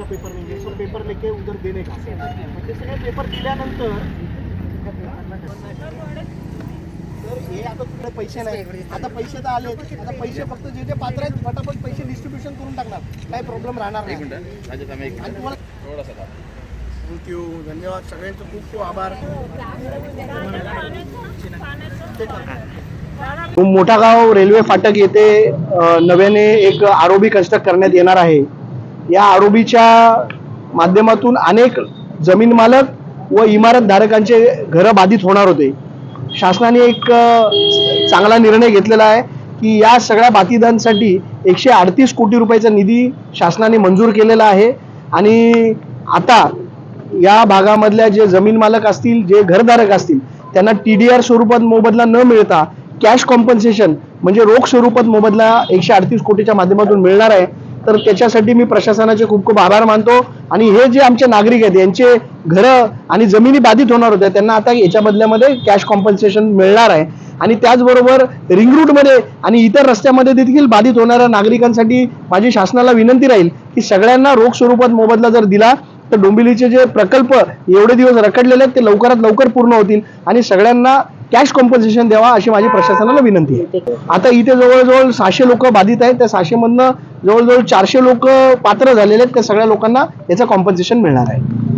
का पेपर नहीं सब पेपर लेके उधर देने का? ते सगळे पेपर दिल्यानंतर तर हे आता तुकडे पैसे नाही. आता पैसे तर आले आता पैसे फक्त जे जे पात्र आहेत फटाफट पैसे डिस्ट्रीब्युशन करून टाकणार. काही प्रॉब्लेम राहणार नाही. आणि तुम्हाला थँक्यू धन्यवाद. सगळ्यांचे खूप खूप आभार. मोठा गाव रेल्वे फाटक येथे नव्याने एक आरोबी कन्स्ट्रक्ट करण्यात येणार आहे. या आरोबीच्या माध्यमातून अनेक जमीन मालक व इमारत धारकांचे घरं बाधित होणार होते. शासनाने एक चांगला निर्णय घेतलेला आहे की या सगळ्या बाधितांसाठी एकशे अडतीस कोटी रुपयाचा निधी शासनाने मंजूर केलेला आहे. आणि आता या भागामधल्या जे जमीन मालक असतील जे घरधारक असतील त्यांना टी डी आर स्वरूपात मोबदला न मिळता कॅश कॉम्पन्सेशन म्हणजे रोख स्वरूपात मोबदला एकशे अडतीस कोटीच्या माध्यमातून मिळणार आहे. तर त्याच्यासाठी मी प्रशासनाचे खूप खूप आभार मानतो. आणि हे जे आमचे नागरिक आहेत यांचे घरं आणि जमिनी बाधित होणार होत्या त्यांना आता याच्या बदल्यामध्ये कॅश कॉम्पन्सेशन मिळणार आहे. आणि त्याचबरोबर रिंग रूटमध्ये आणि इतर रस्त्यामध्ये देखील बाधित होणाऱ्या नागरिकांसाठी माझी शासनाला विनंती राहील की सगळ्यांना रोख स्वरूपात मोबदला जर दिला तर डोंबिवलीचे जे प्रकल्प एवढे दिवस रखडलेले आहेत ते लवकरात लवकर पूर्ण होतील. आणि सगळ्यांना कॅश कॉम्पन्सेशन द्यावा अशी माझी प्रशासनाला विनंती आहे. आता इथे जवळजवळ सहाशे लोक बाधित आहेत. त्या सहाशे मधनं जवळजवळ चारशे लोक पात्र झालेले आहेत. त्या सगळ्या लोकांना याचं कॉम्पन्सेशन मिळणार आहे.